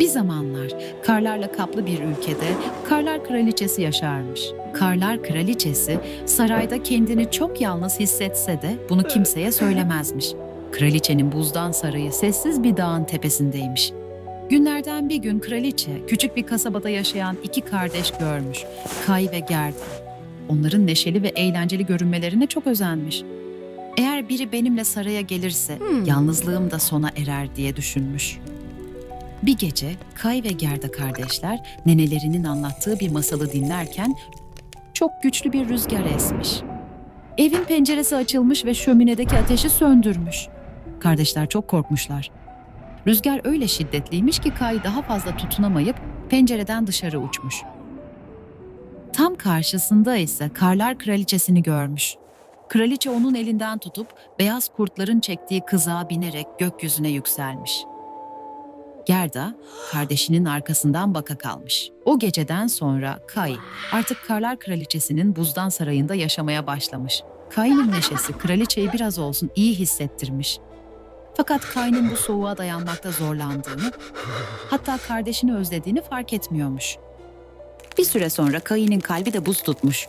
Bir zamanlar karlarla kaplı bir ülkede Karlar Kraliçesi yaşarmış. Karlar Kraliçesi sarayda kendini çok yalnız hissetse de bunu kimseye söylemezmiş. Kraliçenin buzdan sarayı sessiz bir dağın tepesindeymiş. Günlerden bir gün kraliçe küçük bir kasabada yaşayan iki kardeş görmüş. Kay ve Gerda. Onların neşeli ve eğlenceli görünmelerine çok özenmiş. Eğer biri benimle saraya gelirse yalnızlığım da sona erer diye düşünmüş. Bir gece Kay ve Gerda kardeşler nenelerinin anlattığı bir masalı dinlerken çok güçlü bir rüzgar esmiş. Evin penceresi açılmış ve şöminedeki ateşi söndürmüş. Kardeşler çok korkmuşlar. Rüzgar öyle şiddetliymiş ki Kay daha fazla tutunamayıp pencereden dışarı uçmuş. Tam karşısında ise Karlar Kraliçesini görmüş. Kraliçe onun elinden tutup beyaz kurtların çektiği kızağa binerek gökyüzüne yükselmiş. Gerda kardeşinin arkasından baka kalmış. O geceden sonra Kay artık Karlar Kraliçesi'nin buzdan sarayında yaşamaya başlamış. Kay'ın neşesi kraliçeyi biraz olsun iyi hissettirmiş. Fakat Kay'ın bu soğuğa dayanmakta zorlandığını, hatta kardeşini özlediğini fark etmiyormuş. Bir süre sonra Kay'ın kalbi de buz tutmuş.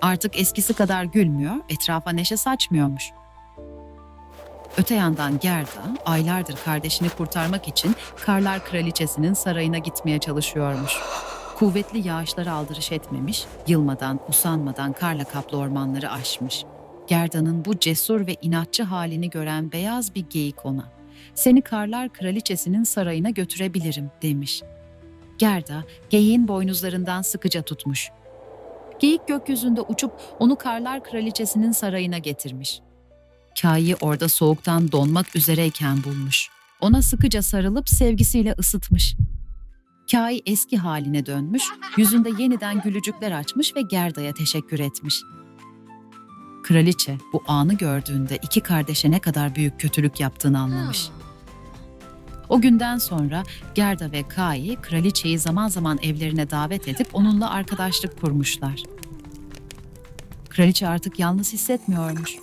Artık eskisi kadar gülmüyor, etrafa neşe saçmıyormuş. Öte yandan Gerda aylardır kardeşini kurtarmak için Karlar Kraliçesi'nin sarayına gitmeye çalışıyormuş. Kuvvetli yağışlar aldırış etmemiş, yılmadan, usanmadan karla kaplı ormanları aşmış. Gerda'nın bu cesur ve inatçı halini gören beyaz bir geyik ona, "Seni Karlar Kraliçesi'nin sarayına götürebilirim." demiş. Gerda, geyiğin boynuzlarından sıkıca tutmuş. Geyik gökyüzünde uçup onu Karlar Kraliçesi'nin sarayına getirmiş. Kayı orada soğuktan donmak üzereyken bulmuş. Ona sıkıca sarılıp sevgisiyle ısıtmış. Kay eski haline dönmüş, yüzünde yeniden gülücükler açmış ve Gerda'ya teşekkür etmiş. Kraliçe bu anı gördüğünde iki kardeşe ne kadar büyük kötülük yaptığını anlamış. O günden sonra Gerda ve Kai kraliçeyi zaman zaman evlerine davet edip onunla arkadaşlık kurmuşlar. Kraliçe artık yalnız hissetmiyormuş.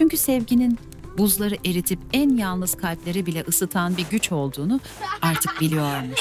Çünkü sevginin buzları eritip en yalnız kalpleri bile ısıtan bir güç olduğunu artık biliyormuş.